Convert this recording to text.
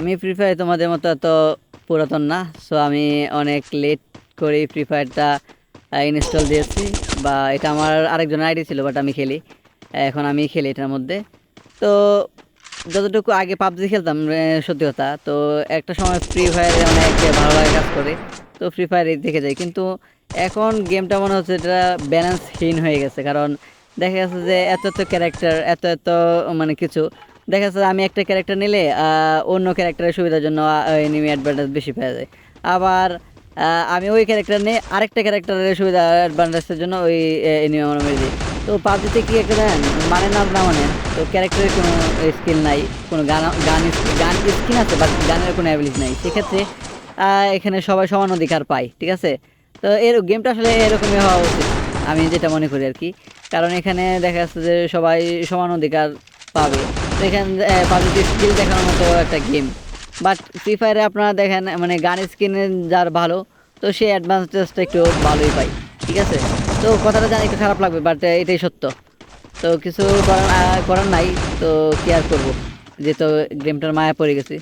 আমি free fire তোমাদের মতো এত পুরাতন না সো আমি অনেক লেট করে ফ্রি ফায়ারটা ইনস্টল দিয়েছি, বা এটা আমার আরেকজন আইডি ছিল বাট আমি খেলি, এখন আমি খেলি এটার মধ্যে। তো যতটুকু আগে পাবজি খেলতাম সত্যি কথা, তো একটা সময় ফ্রি ফায়ারে অনেক ভালো লাগে কাজ করে, তো ফ্রি ফায়ারে দেখে যাই, কিন্তু এখন গেমটা মনে হচ্ছে এটা ব্যালেন্সহীন হয়ে গেছে, কারণ দেখা গেছে যে এত এত ক্যারেক্টার এত এত মানে কিছু দেখা যাচ্ছে আমি একটা ক্যারেক্টার নিলে অন্য ক্যারেক্টারের সুবিধার জন্য এনিমি অ্যাডভান্টেজ বেশি পাওয়া যায়। আবার আমি ওই ক্যারেক্টার নিয়ে আরেকটা ক্যারেক্টারের সুবিধা অ্যাডভান্টেজের জন্য ওই এনিমি আমরা মেরে দিই তো পাবজিতে কি একটা দেন? মানে না না মানে। তো ক্যারেক্টারের কোনো স্কিল নাই, কোনো গান গান গান স্কিন আছে বাট গানের কোনো অ্যাবিলিটি নাই। সেক্ষেত্রে এখানে সবাই সমান অধিকার পায়, ঠিক আছে? তো এর গেমটা আসলে এরকমই হওয়া উচিত, আমি যেটা মনে করি আর কি। কারণ এখানে দেখা যাচ্ছে যে সবাই সমান অধিকার পাবে। এখানে পাবলিক স্কিল দেখানোর মতো একটা গেম বাট ফ্রি ফায়ারে আপনারা দেখেন মানে গান স্কিনে যার ভালো, তো সে অ্যাডভান্স টেস্টটা একটু ভালোই পাই ঠিক আছে? তো কথাটা জানি একটু খারাপ লাগবে বাট এটাই সত্য। তো কিছু করার করার নাই, তো কি আর করব? যেহেতু গেমটার মায়া পড়ে গেছি।